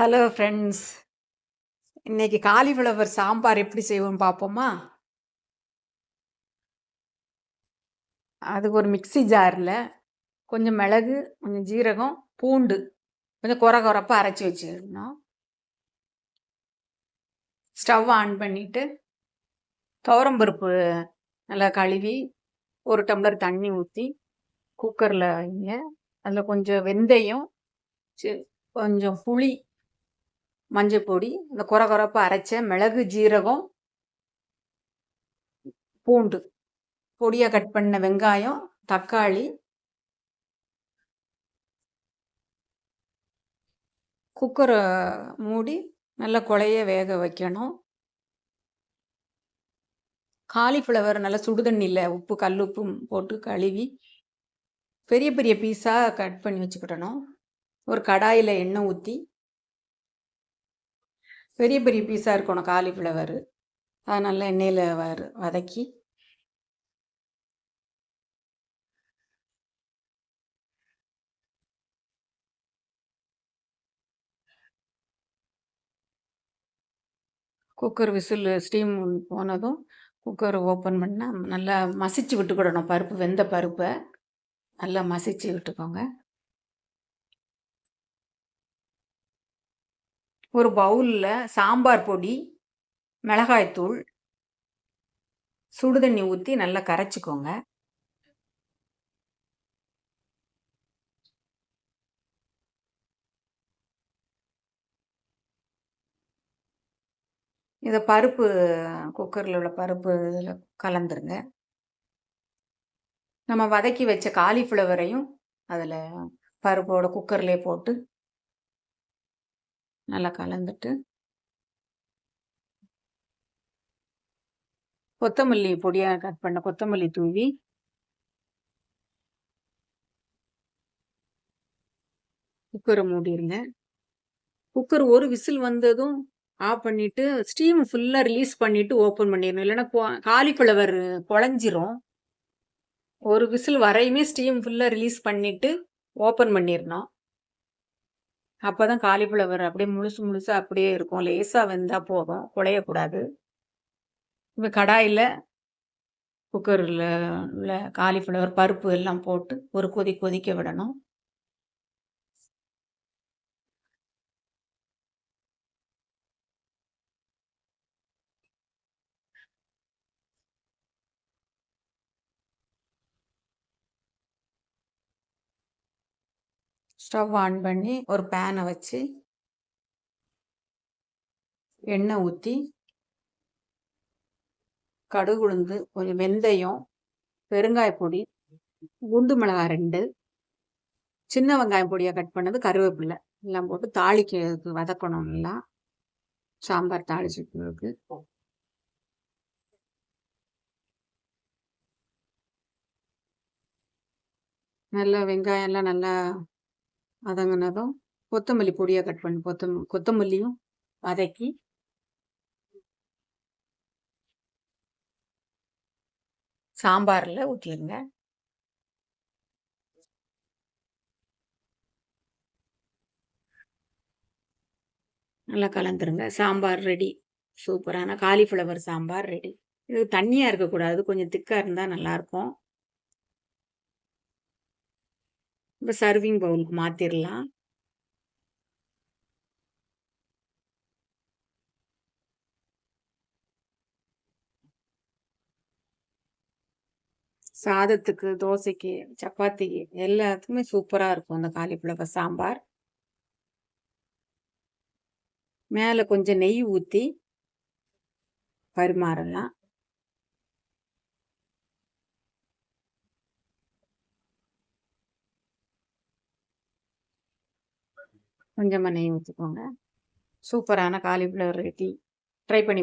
Hello friends இன்னைக்கு cauliflower sambar எப்படி செய்வோம் பார்ப்போமா? அதுக்கு ஒரு மிக்ஸி ஜாரில் கொஞ்சம் மிளகு கொஞ்சம் ஜீரகம் பூண்டு கொஞ்சம் குறை குறப்பாக அரைச்சி வச்சுக்கணும் ஸ்டவ் ஆன் பண்ணிவிட்டு துவரம்பருப்பு நல்லா கழுவி ஒரு டம்ளர் தண்ணி ஊற்றி குக்கரில் வைங்க. அதில் கொஞ்சம் வெந்தயம் கொஞ்சம் புளி மஞ்சள் பொடி இந்த குறை குறைப்பாக அரைச்ச மிளகு ஜீரகம் பூண்டு பொடியாக கட் பண்ண வெங்காயம் தக்காளி குக்கரை மூடி நல்லா குழைய வேக வைக்கணும். காலிஃப்ளவர் நல்லா சுடுதண்ணியில் உப்பு கல் உப்பும் போட்டு கழுவி பெரிய பெரிய பீஸாக கட் பண்ணி வச்சுக்கிடணும் ஒரு கடாயில் எண்ணெய் ஊற்றி பெரிய பெரிய பீஸாக இருக்கணும் காலிஃப்ளவர் அது நல்லா எண்ணெயில் வறு வதக்கி. குக்கர் விசில் ஸ்டீம் போனதும் குக்கர் ஓப்பன் பண்ணால் நல்லா மசிச்சு விட்டுக்கிடணும் பருப்பு வெந்த பருப்பை. நல்லா மசிச்சு விட்டுக்கோங்க. ஒரு பவுலில் சாம்பார் பொடி மிளகாய்த்தூள் சுடுதண்ணி ஊற்றி நல்லா கரைச்சிக்கோங்க. இதை பருப்பு குக்கரில் உள்ள பருப்பு இதில் கலந்துருங்க. நம்ம வதக்கி வச்ச காலிஃப்ளவரையும் அதில் பருப்போட குக்கர்லேயே போட்டு நல்லா கலந்துட்டு கொத்தமல்லி பொடியாக கட் பண்ண கொத்தமல்லி தூவி குக்கரை மூடிடுங்க குக்கர் ஒரு விசில் வந்ததும் ஆஃப் பண்ணிட்டு ஸ்டீம் ஃபுல்லாக ரிலீஸ் பண்ணிட்டு ஓப்பன் பண்ணிடணும். இல்லைன்னா காலிஃப்ளவர் குழஞ்சிரும் ஒரு விசில் வரையுமே ஸ்டீம் ஃபுல்லாக ரிலீஸ் பண்ணிட்டு ஓப்பன் பண்ணிடணும். அப்போ தான் காலிஃப்ளவர் அப்படியே முழுசு முழுசாக அப்படியே இருக்கும். லேசாக வெந்தால் போதும். குழையக்கூடாது. இப்போ கடாயில் குக்கரில் உள்ள காலிஃப்ளவர் பருப்பு எல்லாம் போட்டு ஒரு கொதி கொதிக்க விடணும். ஸ்டவ் ஆன் பண்ணி ஒரு பேனை வச்சு எண்ணெய் ஊற்றி கடுகு உளுந்து கொஞ்சம் வெந்தயம் பெருங்காய பொடி குண்டு மிளகாய் ரெண்டு சின்ன வெங்காயம் பொடியாக கட் பண்ணது கருவேப்பிலை எல்லாம் போட்டு தாளிக்க வதக்கணும் எல்லாம் சாம்பார் தாளிச்சுக்கு நல்லா வெங்காயம் எல்லாம் நல்லா வதங்கினதும் கொத்தமல்லி பொடியாக கட் பண்ணி கொத்தம் கொத்தமல்லியும் வதக்கி சாம்பாரில் ஊற்றிடுங்க நல்லா கலந்துருங்க. சாம்பார் ரெடி. சூப்பரான காலிஃப்ளவர் சாம்பார் ரெடி. இது தண்ணியாக இருக்கக்கூடாது. கொஞ்சம் திக்காக இருந்தால் நல்லாயிருக்கும் இப்போ சர்விங் பவுலுக்கு மாற்றிடலாம் சாதத்துக்கு தோசைக்கு சப்பாத்திக்கு எல்லாத்துக்குமே சூப்பராக இருக்கும் அந்த காலிஃப்ளவர் சாம்பார். மேலே கொஞ்சம் நெய் ஊற்றி பரிமாறலாம். கொஞ்சமாக நெய் ஊற்றிக்கோங்க சூப்பரான காலிஃப்ளவர் ரெட்டி ட்ரை பண்ணி